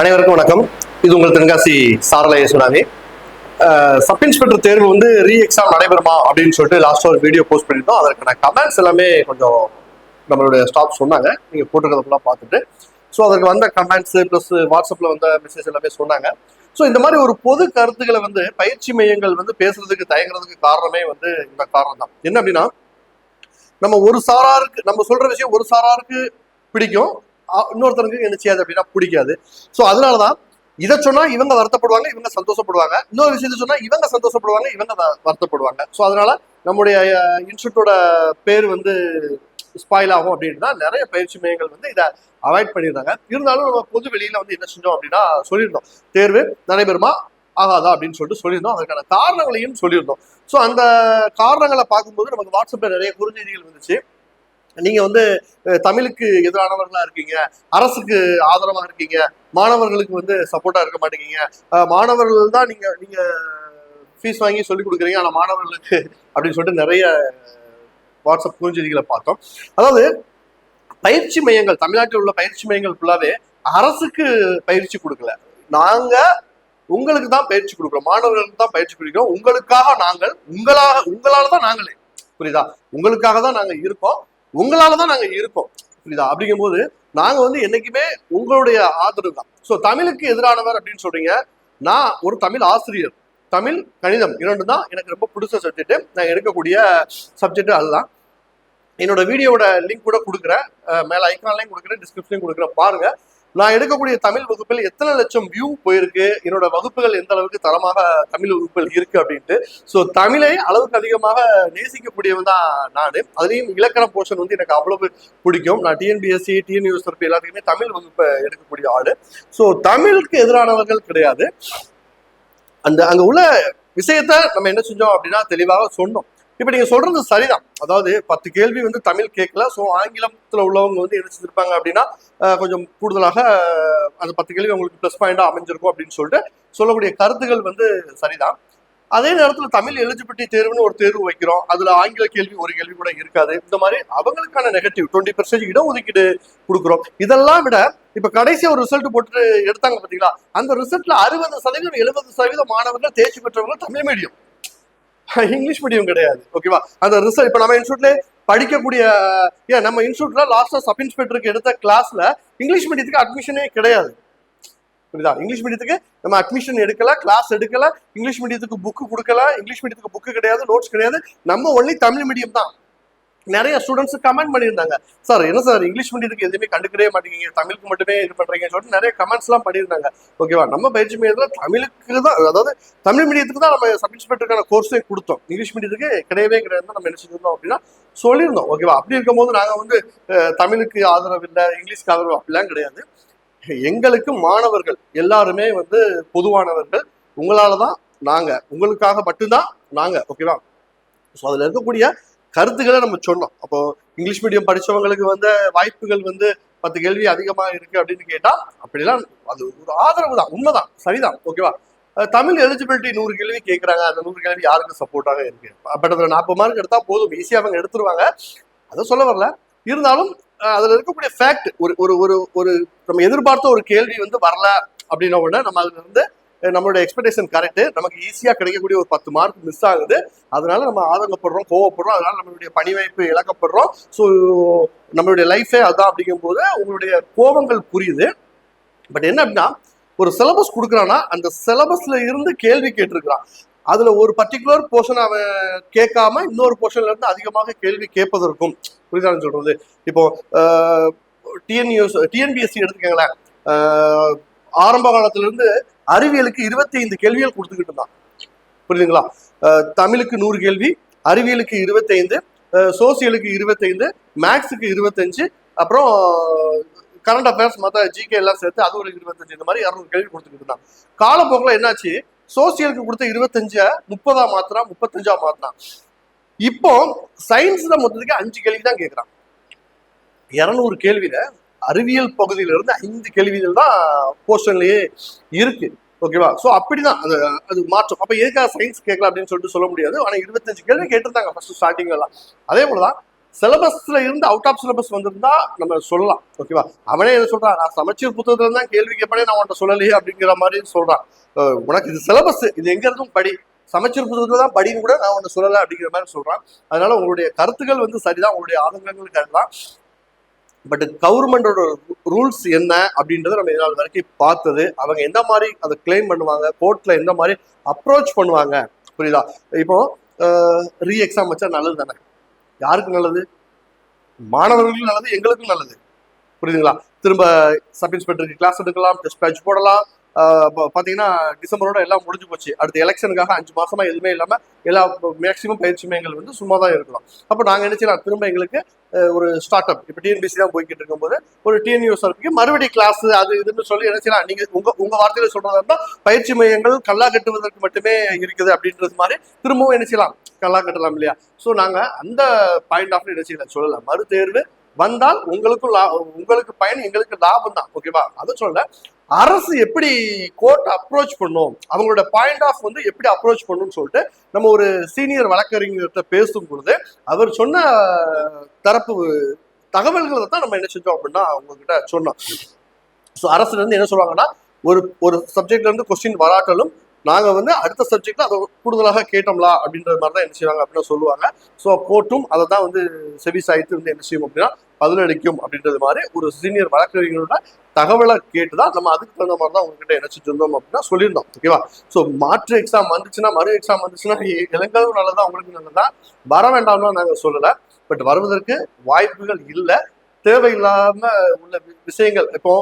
அனைவருக்கும் வணக்கம். இது உங்கள் தென்காசி சாரலய சுனாமி. சப் இன்ஸ்பெக்டர் தேர்வு வந்து ரீ எக்ஸாம் நடைபெறுமா அப்படின்னு சொல்லிட்டு லாஸ்ட் ஒரு வீடியோ போஸ்ட் பண்ணியிருந்தோம். அதற்கான கமெண்ட்ஸ் எல்லாமே கொஞ்சம் நம்மளுடைய ஸ்டாஃப் சொன்னாங்க. நீங்கள் போட்டுக்கிறதெல்லாம் பார்த்துட்டு. ஸோ அதற்கு வந்த கமெண்ட்ஸ் ப்ளஸ் வாட்ஸ்அப்பில் வந்த மெசேஜ் எல்லாமே சொன்னாங்க. ஸோ இந்த மாதிரி ஒரு பொது கருத்துக்களை வந்து பயிற்சி மையங்கள் வந்து பேசுறதுக்கு தயங்குறதுக்கு காரணமே வந்து இந்த காரணம் தான் என்ன அப்படின்னா நம்ம ஒரு சாராருக்கு நம்ம சொல்ற விஷயம் ஒரு சாராருக்கு பிடிக்கும். இன்னொருத்தருக்கு என்ன செய்யாது அப்படின்னா பிடிக்காது. ஸோ அதனாலதான் இதை சொன்னா இவங்க வருத்தப்படுவாங்க இவங்க சந்தோஷப்படுவாங்க. இன்னொரு விஷயத்த சொன்னா இவங்க சந்தோஷப்படுவாங்க இவங்க வருத்தப்படுவாங்க. ஸோ அதனால நம்முடைய இன்ஸ்டியூட்டோட பேர் வந்து ஸ்பாயில் ஆகும் அப்படின்னா நிறைய பயிற்சி மையங்கள் வந்து இதை அவாய்ட் பண்ணியிருந்தாங்க. இருந்தாலும் நம்ம பொது வெளியில வந்து என்ன செஞ்சோம் அப்படின்னா சொல்லியிருந்தோம். தேர்வு நடைபெறுமா? ஆகாதா? அப்படின்னு சொல்லிட்டு சொல்லியிருந்தோம். அதற்கான காரணங்களையும் சொல்லியிருந்தோம். ஸோ அந்த காரணங்களை பார்க்கும்போது நமக்கு வாட்ஸ்அப்ல நிறைய குறுஞ்செய்திகள் வந்துச்சு. நீங்க வந்து தமிழுக்கு எதிரானவர்களா இருக்கீங்க அரசுக்கு ஆதரவா இருக்கீங்க மாணவர்களுக்கு வந்து சப்போர்ட்டா இருக்க மாட்டேங்கிறீங்க. மாணவர்கள் தான் நீங்க நீங்க ஃபீஸ் வாங்கி சொல்லி கொடுக்குறீங்க. ஆனா மாணவர்களுக்கு அப்படின்னு சொல்லிட்டு நிறைய வாட்ஸ்அப் குறுஞ்செய்திகளை பார்த்தோம். அதாவது பயிற்சி மையங்கள் தமிழ்நாட்டில் உள்ள பயிற்சி மையங்கள் ஃபுல்லாவே அரசுக்கு பயிற்சி கொடுக்கல. நாங்க உங்களுக்கு தான் பயிற்சி கொடுக்குறோம். மாணவர்களுக்கு தான் பயிற்சி கொடுக்கிறோம். உங்களுக்காக நாங்கள் உங்களாக உங்களால தான் நாங்களே. புரியுதா? உங்களுக்காக தான் நாங்க இருக்கோம். உங்களால தான் நாங்க இருக்கோம். புரியுதா? அப்படிங்கும்போது நாங்க வந்து என்னைக்குமே உங்களுடைய ஆதரவு தான். ஸோ தமிழுக்கு எதிரானவர் அப்படின்னு சொல்றீங்க. நான் ஒரு தமிழ் ஆசிரியர். தமிழ் கணிதம் இரண்டு தான் எனக்கு ரொம்ப பிடிச்ச சப்ஜெக்ட் நான் எடுக்கக்கூடிய சப்ஜெக்ட் அதுதான். என்னோட வீடியோவோட லிங்க் கூட கொடுக்குறேன். மேலே மேல ஐக்கான்லையும் கொடுக்குறேன் டிஸ்கிரிப்ஷன்லையும் கொடுக்குறேன். பாருங்க. நான் எடுக்கக்கூடிய தமிழ் வகுப்பில் எத்தனை லட்சம் வியூ போயிருக்கு? என்னோட வகுப்புகள் எந்த அளவுக்கு தரமாக தமிழ் வகுப்புகள் இருக்கு அப்படின்ட்டு. ஸோ தமிழை அளவுக்கு அதிகமாக நேசிக்கக்கூடியவன் தான் நான். அதுலேயும் இலக்கண போர்ஷன் வந்து எனக்கு அவ்வளவு பிடிக்கும். நான் டிஎன்பிஎஸ்சி டிஎன்யூஎஸ் எல்லாத்துக்குமே தமிழ் வகுப்பை எடுக்கக்கூடிய ஆளு. ஸோ தமிழுக்கு எதிரானவர்கள் கிடையாது. அந்த அங்க உள்ள விஷயத்த நம்ம என்ன செஞ்சோம் அப்படின்னா தெளிவாக சொன்னோம். இப்போ நீங்க சொல்றது சரிதான். அதாவது பத்து கேள்வி வந்து தமிழ் கேட்கல. ஸோ ஆங்கிலத்தில் உள்ளவங்க வந்து என்ன செஞ்சிருப்பாங்க அப்படின்னா கொஞ்சம் கூடுதலாக அந்த பத்து கேள்வி உங்களுக்கு ப்ளஸ் பாயிண்டாக அமைஞ்சிருக்கும் அப்படின்னு சொல்லிட்டு சொல்லக்கூடிய கருத்துகள் வந்து சரிதான். அதே நேரத்தில் தமிழ் எலிஜிபிலிட்டி தேர்வுன்னு ஒரு தேர்வு வைக்கிறோம். அதில் ஆங்கில கேள்வி ஒரு கேள்வி கூட இருக்காது. இந்த மாதிரி அவங்களுக்கான நெகட்டிவ் டுவெண்ட்டி பர்சன்டேஜ் இடஒதுக்கீடு கொடுக்குறோம். இதெல்லாம் விட இப்போ கடைசியாக ஒரு ரிசல்ட் போட்டு எடுத்தாங்க பார்த்தீங்களா அந்த ரிசல்ட்ல அறுபது சதவீதம் எழுபது சதவீதம் மாணவர்கள் தேர்ச்சி பெற்றவங்க தமிழ் மீடியம் இங்கிலீஷ் மீடியம் கிடையாது. ஓகேவா அந்த ரிசல்ட் இப்போ நம்ம இன்ஸ்டியூட்ல படிக்கக்கூடிய ஏன் நம்ம இன்ஸ்டியூட்ல லாஸ்டா சப் இன்ஸ்பெக்டருக்கு எடுத்த கிளாஸ்ல இங்கிலீஷ் மீடியத்துக்கு அட்மிஷனே கிடையாது. புரியுதா? இங்கிலீஷ் மீடியத்துக்கு நம்ம அட்மிஷன் எடுக்கல கிளாஸ் எடுக்கல இங்கிலீஷ் மீடியத்துக்கு புக்கு கொடுக்கல இங்கிலீஷ் மீடியத்துக்கு புக்கு கிடையாது நோட்ஸ் கிடையாது. நம்ம ஒன்லி தமிழ் மீடியம் தான். நிறைய ஸ்டூடெண்ட்ஸ் கமெண்ட் பண்ணியிருந்தாங்க. சார் என்ன சார் இங்கிலீஷ் மீடியத்துக்கு எதுவுமே கண்டுக்கவே மாட்டேங்கிறீங்க. தமிழுக்கு மட்டுமே இது பண்றீங்கன்னு சொல்லிட்டு நிறைய கமெண்ட்ஸ் எல்லாம் பண்ணியிருந்தாங்க. ஓகேவா நம்ம பயிற்சி மையத்தில் தமிழுக்கு தான் அதாவது தமிழ் மீடியத்துக்கு தான் நம்ம சப் இன்ஸ்பெக்டருக்கான கோர்ஸே கொடுத்தோம். இங்கிலீஷ் மீடியத்துக்கு கிடையவே கிடையாது நம்ம என்ன செஞ்சிருந்தோம் அப்படின்னா சொல்லியிருந்தோம். ஓகேவா அப்படி இருக்கும்போது நாங்கள் வந்து தமிழுக்கு ஆதரவு இல்லை இங்கிலீஷ்க்கு ஆதரவு அப்படிலாம் கிடையாது. எங்களுக்கு மாணவர்கள் எல்லாருமே வந்து பொதுவானவர்கள். உங்களால தான் நாங்க உங்களுக்காக மட்டும்தான் நாங்க. ஓகேவா ஸோ அதுல இருக்கக்கூடிய கருத்துக்களை நம்ம சொன்னோம். அப்போ இங்கிலீஷ் மீடியம் படிச்சவங்களுக்கு வந்து வாய்ப்புகள் வந்து பத்து கேள்வி அதிகமா இருக்கு அப்படின்னு கேட்டால் அப்படிலாம் அது ஒரு ஆதரவு தான் உண்மைதான் சரிதான் ஓகேவா? தமிழ் எலிஜிபிலிட்டி நூறு கேள்வி கேட்குறாங்க அந்த நூறு கேள்வி யாருக்கு சப்போர்ட்டாக இருக்கு? பட் அதில் நாற்பது மார்க் எடுத்தால் போதும் ஈஸியாக அவங்க எடுத்துருவாங்க. அதை சொல்ல வரல. இருந்தாலும் அதில் அதுல இருக்கக்கூடிய ஃபேக்ட் ஒரு ஒரு ஒரு ஒரு நம்ம எதிர்பார்த்த ஒரு கேள்வி வந்து வரல அப்படின்ன உடனே நம்ம அதுல இருந்து நம்மளோட எக்ஸ்பெக்டேஷன் கரெக்ட் நமக்கு ஈஸியாக கிடைக்கக்கூடிய ஒரு பத்து மார்க் மிஸ் ஆகுது. அதனால நம்ம ஆதங்கப்படுறோம் கோவப்படுறோம். அதனால நம்மளுடைய பணி வாய்ப்பு இழக்கப்படுறோம். ஸோ நம்மளுடைய லைஃபே அதான் அப்படிங்கும்போது உங்களுடைய கோபங்கள் புரியுது. பட் என்ன அப்படின்னா ஒரு சிலபஸ் கொடுக்குறான்னா அந்த சிலபஸ்ல இருந்து கேள்வி கேட்டிருக்கிறான். அதுல ஒரு பர்டிகுலர் போர்ஷன் அவன் கேட்காம இன்னொரு போர்ஷன்ல இருந்து அதிகமாக கேள்வி கேட்பதற்கும். புரியுதான்னு சொல்றது? இப்போ டிஎன்யூஎஸ் டிஎன்பிஎஸ்சி எடுத்துக்கங்களேன். ஆரம்ப காலத்துல இருந்து அறிவியலுக்கு இருபத்தி ஐந்து கேள்விகள் கொடுத்துக்கிட்டு இருந்தான். புரியுதுங்களா? தமிழுக்கு நூறு கேள்வி அறிவியலுக்கு இருபத்தைந்து சோசியலுக்கு இருபத்தைந்து மேக்ஸுக்கு இருபத்தஞ்சு அப்புறம் கரண்ட் அஃபேர்ஸ் மற்ற ஜிகே எல்லாம் சேர்த்து அது ஒரு இருபத்தஞ்சு இந்த மாதிரி இரநூறு கேள்வி கொடுத்துக்கிட்டு இருந்தான். காலப்போக்கில் என்னாச்சு? சோசியலுக்கு கொடுத்த இருபத்தஞ்ச முப்பதா மாத்திரம் முப்பத்தஞ்சா மாத்திரம் இப்போ சயின்ஸ்ல மொத்தத்துக்கு அஞ்சு கேள்வி தான் கேட்குறான் இரநூறு கேள்வியில அறிவியல் பகுதியில இருந்து ஐந்து கேள்விகள் தான் போர்ஷன்லயே இருக்கு. ஓகேவா? சோ அப்படிதான். அது அது மாற்றம். அப்போ எதுக்காக சயின்ஸ் கேட்கலாம் அப்படின்னு சொல்லிட்டு சொல்ல முடியாது. ஆனால் இருபத்தஞ்சு கேள்வி கேட்டிருந்தாங்க ஃபர்ஸ்ட் ஸ்டார்டிங்லாம் எல்லாம் அதே போலதான் சிலபஸ்ல இருந்து அவுட் ஆஃப் சிலபஸ் வந்திருந்தா நம்ம சொல்லலாம். ஓகேவா? அவனே என்ன சொல்றான்? நான் சமச்சீர் புத்தகத்துல தான் கேள்வி கேட்பனே நான் உன்ட்ட சொல்லலையே அப்படிங்கிற மாதிரி சொல்றான். உனக்கு இது சிலபஸ் இது எங்க இருந்தும் படி. சமச்சீர் புத்தகத்துல தான் படின்னு கூட நான் ஒன்று சொல்லலை அப்படிங்கிற மாதிரி சொல்றான். அதனால உங்களுடைய கருத்துக்கள் வந்து சரிதான். உங்களுடைய ஆதங்கங்கள் கருதான் பட் கவர்மெண்டோட ரூல்ஸ் என்ன அப்படின்றத நம்ம இதனால் வரைக்கும் பார்த்தது. அவங்க எந்த மாதிரி அதை கிளைம் பண்ணுவாங்க கோர்ட்ல எந்த மாதிரி அப்ரோச் பண்ணுவாங்க புரியுதா? இப்போ ரீ எக்ஸாம் வச்சா நல்லது தானே? யாருக்கு நல்லது? மாணவர்களுக்கும் நல்லது எங்களுக்கும் நல்லது. புரியுதுங்களா? திரும்ப சப் இன்ஸ்பெக்டருக்கு கிளாஸ் எடுக்கலாம் டெஸ்ட் பேட்ச் போடலாம் பார்த்தீங்கன்னா டிசம்பரோட எல்லாம் முடிஞ்சு போச்சு. அடுத்த எலெக்ஷனுக்காக அஞ்சு மாசமா எதுவுமே இல்லாம எல்லா மேக்சிமம் பயிற்சி மையங்கள் வந்து சும்மா தான் இருக்கலாம். அப்போ நாங்க என்ன செய்யலாம்? திரும்ப எங்களுக்கு ஒரு ஸ்டார்ட் அப் இப்போ டிஎன்பிசி தான் போய்கிட்டு இருக்கும்போது ஒரு டிஎன்யூஎஸ்ஆர்பிக்கு மறுபடியும் கிளாஸ் அது இதுன்னு சொல்லி என்ன செய்யலாம்? நீங்க உங்க உங்க வார்த்தையில சொல்றதா இருந்தால் பயிற்சி மையங்கள் கல்லா கட்டுவதற்கு மட்டுமே இருக்குது அப்படின்றது மாதிரி திரும்பவும் என்ன செய்யலாம்? கல்லா கட்டலாம் இல்லையா? ஸோ நாங்க அந்த பாயிண்ட் ஆஃப் என்ன செய்யலாம் சொல்லல. மறு தேர்வு வந்தால் உங்களுக்கும் லா உங்களுக்கு பயன் எங்களுக்கு லாபம் தான் ஓகேவா அதை சொல்ல அரசு எப்படி கோர்ட் அப்ரோச் பண்ணும்? அவங்களோட பாயிண்ட் ஆஃப் வந்து எப்படி அப்ரோச் பண்ணும்னு சொல்லிட்டு நம்ம ஒரு சீனியர் வழக்கறிஞர்கிட்ட பேசும் பொழுது அவர் சொன்ன தரப்பு தகவல்களை தான் நம்ம என்ன செஞ்சோம் அப்படின்னா உங்ககிட்ட சொன்னோம். ஸோ அரசுல இருந்து என்ன சொல்லுவாங்கன்னா ஒரு ஒரு சப்ஜெக்ட்ல இருந்து கொஸ்டின் வராட்டலும் நாங்க வந்து அடுத்த சப்ஜெக்ட்ல அதை கூடுதலாக கேட்டோம்லா அப்படின்ற மாதிரி தான் என்ன செய்வாங்க அப்படின்னு சொல்லுவாங்க. ஸோ கோர்ட்டும் அதை தான் வந்து செவி சாய்த்து வந்து என்ன செய்யும் அப்படின்னா பதிலளிக்கும் அப்படின்றது மாதிரி ஒரு சீனியர் வழக்கறிஞரோட தகவலை கேட்டு தான் நம்ம அதுக்கு தகுந்த மாதிரி தான் உங்ககிட்ட என்ன செஞ்சிருந்தோம் அப்படின்னா சொல்லியிருந்தோம் ஓகேவா ஸோ மாற்று எக்ஸாம் வந்துச்சுன்னா மறு எக்ஸாம் வந்துச்சுன்னா இளங்களும் நல்லதா உங்களுக்கு நல்லதா வர வேண்டாம்னா நாங்கள் சொல்லலை. பட் வருவதற்கு வாய்ப்புகள் இல்லை. தேவையில்லாம உள்ள விஷயங்கள் இப்போ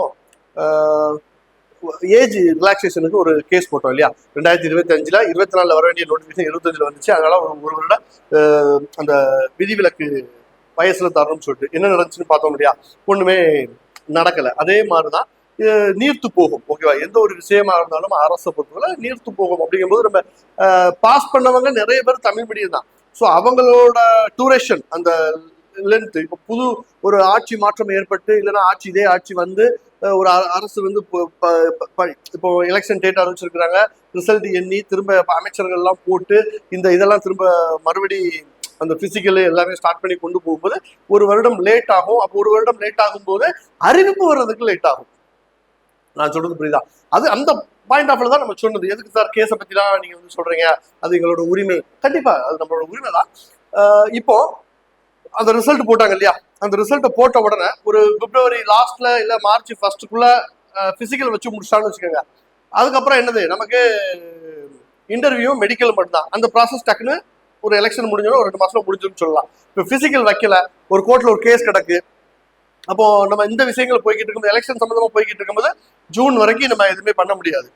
ஏஜ் ரிலாக்ஸேஷனுக்கு ஒரு கேஸ் போட்டோம் இல்லையா? ரெண்டாயிரத்தி இருபத்தி அஞ்சுல இருபத்தி நாலுல வர வேண்டிய நோட்டிஃபிகேஷன் இருபத்தஞ்சுல வந்துச்சு. அதனால ஒரு ஒரு வருட அந்த விதிவிலக்கு வயசுல தரணும்னு சொல்லிட்டு என்ன நடந்துச்சுன்னு பார்த்தோம் இல்லையா? ஒண்ணுமே நடக்கல. அதே மாதிரிதான் நீர்த்து போகும். ஓகேவா? எந்த ஒரு விஷயமா இருந்தாலும் அரசை பொறுத்தவரை நீர்த்து போகும் அப்படிங்கும்போது நம்ம பாஸ் பண்ணவங்க நிறைய பேர் தமிழ் மீடியம் தான். ஸோ அவங்களோட டூரேஷன் அந்த லென்த் இப்போ புது ஒரு ஆட்சி மாற்றம் ஏற்பட்டு இல்லைன்னா ஆட்சி இதே ஆட்சி வந்து ஒரு அ- அரசு வந்து இப்போ- எலெக்ஷன் டேட் அறிவிச்சிருக்கிறாங்க. ரிசல்ட் எண்ணி திரும்ப அமைச்சர்கள்லாம் போட்டு இந்த இதெல்லாம் திரும்ப மறுபடி அந்த பிசிக்கல் எல்லாமே ஸ்டார்ட் பண்ணி கொண்டு போகும்போது ஒரு வருடம் லேட் ஆகும். அப்போ ஒரு வருடம் லேட் ஆகும்போது அறிவிப்பு வர்றதுக்கு லேட் ஆகும். நான் சொல்றது புரியுதா? அது அந்த பாயிண்ட் ஆஃப்ல தான் நம்ம சொன்னது. எதுக்கு சார் கேஸை பத்திலாம் நீங்க வந்து சொல்றீங்க? அது எங்களோட உரிமை. கண்டிப்பா அது நம்மளோட உரிமை தான். இப்போ அந்த ரிசல்ட் போட்டாங்க இல்லையா? அந்த ரிசல்ட்டை போட்ட உடனே ஒரு பிப்ரவரி லாஸ்ட்ல இல்ல மார்ச் ஃபர்ஸ்ட்டுக்குள்ள பிசிக்கல் வச்சு முடிச்சான்னு வச்சுக்கோங்க. அதுக்கப்புறம் என்னது? நமக்கு இன்டர்வியூ மெடிக்கல் மட்டும்தான். அந்த ப்ராசஸ் டக்குன்னு ஒரு எலெக்ஷன் முடிஞ்சோட ஒரு ரெண்டு மாசம் முடிஞ்சுன்னு சொல்லலாம். இப்போ பிசிக்கல் வைக்கல ஒரு கோர்ட்ல ஒரு கேஸ் கிடக்கு. அப்போ நம்ம இந்த விஷயங்கள் போய்கிட்டு இருக்கும்போது எலெக்ஷன் சம்மந்தமாக போய்கிட்டு இருக்கும்போது ஜூன் வரைக்கும் நம்ம எதுவுமே பண்ண முடியாது.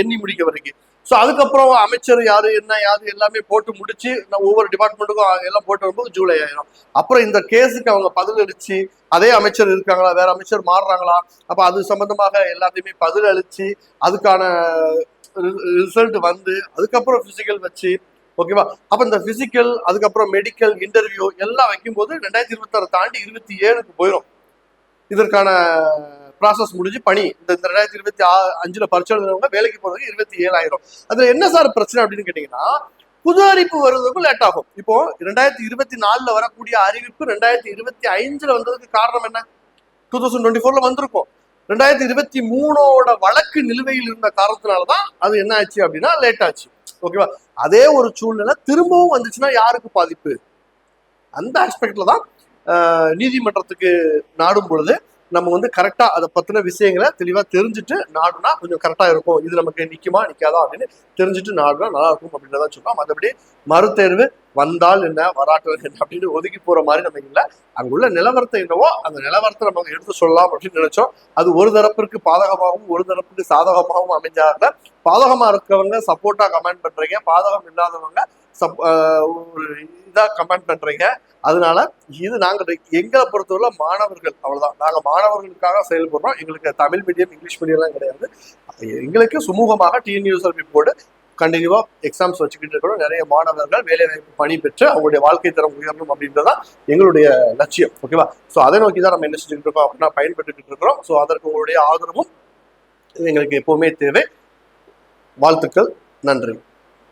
எண்ணி முடிக்க வரைக்கும். ஸோ அதுக்கப்புறம் அமைச்சர் யார் என்ன யாரு எல்லாமே போட்டு முடிச்சு நான் ஒவ்வொரு டிபார்ட்மெண்ட்டுக்கும் எல்லாம் போட்டு வரும்போது ஜூலை ஆயிரும். அப்புறம் இந்த கேஸுக்கு அவங்க பதிலளிச்சு அதே அமைச்சர் இருக்காங்களா வேற அமைச்சர் மாறுறாங்களா அப்போ அது சம்பந்தமாக எல்லாத்தையுமே பதிலளிச்சு அதுக்கான ரிசல்ட் வந்து அதுக்கப்புறம் பிசிக்கல் வச்சு ஓகேவா? அப்ப இந்த பிசிக்கல் அதுக்கப்புறம் மெடிக்கல் இன்டர்வியூ எல்லாம் வைக்கும் போது ரெண்டாயிரத்தி இருபத்தாறு தாண்டி இருபத்தி ஏழுக்கு போயிடும் இதற்கான ப்ராசஸ் முடிஞ்சு பணி. இந்த ரெண்டாயிரத்தி இருபத்தி அஞ்சுல பரிச்சை எழுதுறவங்க வேலைக்கு போறதுக்கு இருபத்தி ஏழாயிரம். அதுல என்ன சார் பிரச்சனை அப்படின்னு கேட்டீங்கன்னா புது அறிவிப்பு வருவதற்கும் லேட் ஆகும். இப்போ ரெண்டாயிரத்தி இருபத்தி நாலுல வரக்கூடிய அறிவிப்பு ரெண்டாயிரத்தி இருபத்தி அஞ்சுல வந்ததுக்கு காரணம் என்ன? டூ தௌசண்ட் டுவெண்ட்டி ஃபோர்ல வந்திருக்கும். ரெண்டாயிரத்தி இருபத்தி மூணோட வழக்கு நிலுவையில் இருந்த காரணத்தினாலதான் அது என்ன ஆச்சு அப்படின்னா லேட் ஆச்சு. ஓகேவா? அதே ஒரு சூழ்நிலை திரும்பவும் வந்துச்சுன்னா யாருக்கு பாதிப்பு? அந்த ஆஸ்பெக்ட்ல தான் ஆஹ், நீதிமன்றத்துக்கு நாடும் பொழுது நம்ம வந்து கரெக்டாக அதை பற்றின விஷயங்களை தெளிவாக தெரிஞ்சுட்டு நாடுனா கொஞ்சம் கரெக்டாக இருக்கும். இது நமக்கு நிற்குமா நிற்காதா அப்படின்னு தெரிஞ்சுட்டு நாடுனா நல்லா இருக்கும் அப்படின்றதான் சொல்லுவோம் மற்றபடி மறுதேர்வு வந்தால் என்ன வராட்டல் என்ன அப்படின்னு ஒதுக்கி போற மாதிரி நம்ம இல்லை. அங்குள்ள நிலவரத்தை என்னவோ அந்த நிலவரத்தை நம்ம எடுத்து சொல்லலாம் அப்படின்னு நினைச்சோம். அது ஒரு தரப்பிற்கு பாதகமாகவும் ஒரு தரப்புக்கு சாதகமாகவும் அமைஞ்சாங்க பாதகமா இருக்கவங்க சப்போர்ட்டா கமெண்ட் பண்றீங்க. பாதகம் இல்லாதவங்க சப் ஒரு இதாக கமெண்ட் பண்ணுறீங்க அதனால இது நாங்கள் எங்களை பொறுத்தவரை மாணவர்கள் அவ்வளோதான் நாங்கள் மாணவர்களுக்காக செயல்படுறோம். எங்களுக்கு தமிழ் மீடியம் இங்கிலீஷ் மீடியம்லாம் கிடையாது. எங்களுக்கு சுமூகமாக டிஎன்யூஎஸ்ஆர்பி போர்டு கண்டினியூவாக எக்ஸாம்ஸ் வச்சுக்கிட்டு இருக்கிறோம். நிறைய மாணவர்கள் வேலைவாய்ப்பு பணி பெற்று அவங்களுடைய வாழ்க்கை தரம் உயரணும் அப்படின்றதான் எங்களுடைய லட்சியம். ஓகேவா ஸோ அதை நோக்கி தான் நம்ம என்ன செஞ்சுட்டு இருக்கோம் அப்படின்னா பயன்பட்டுக்கிட்டு இருக்கிறோம். ஸோ அதற்கு உங்களுடைய ஆதரவும் எங்களுக்கு எப்போவுமே தேவை. வாழ்த்துக்கள். நன்றி.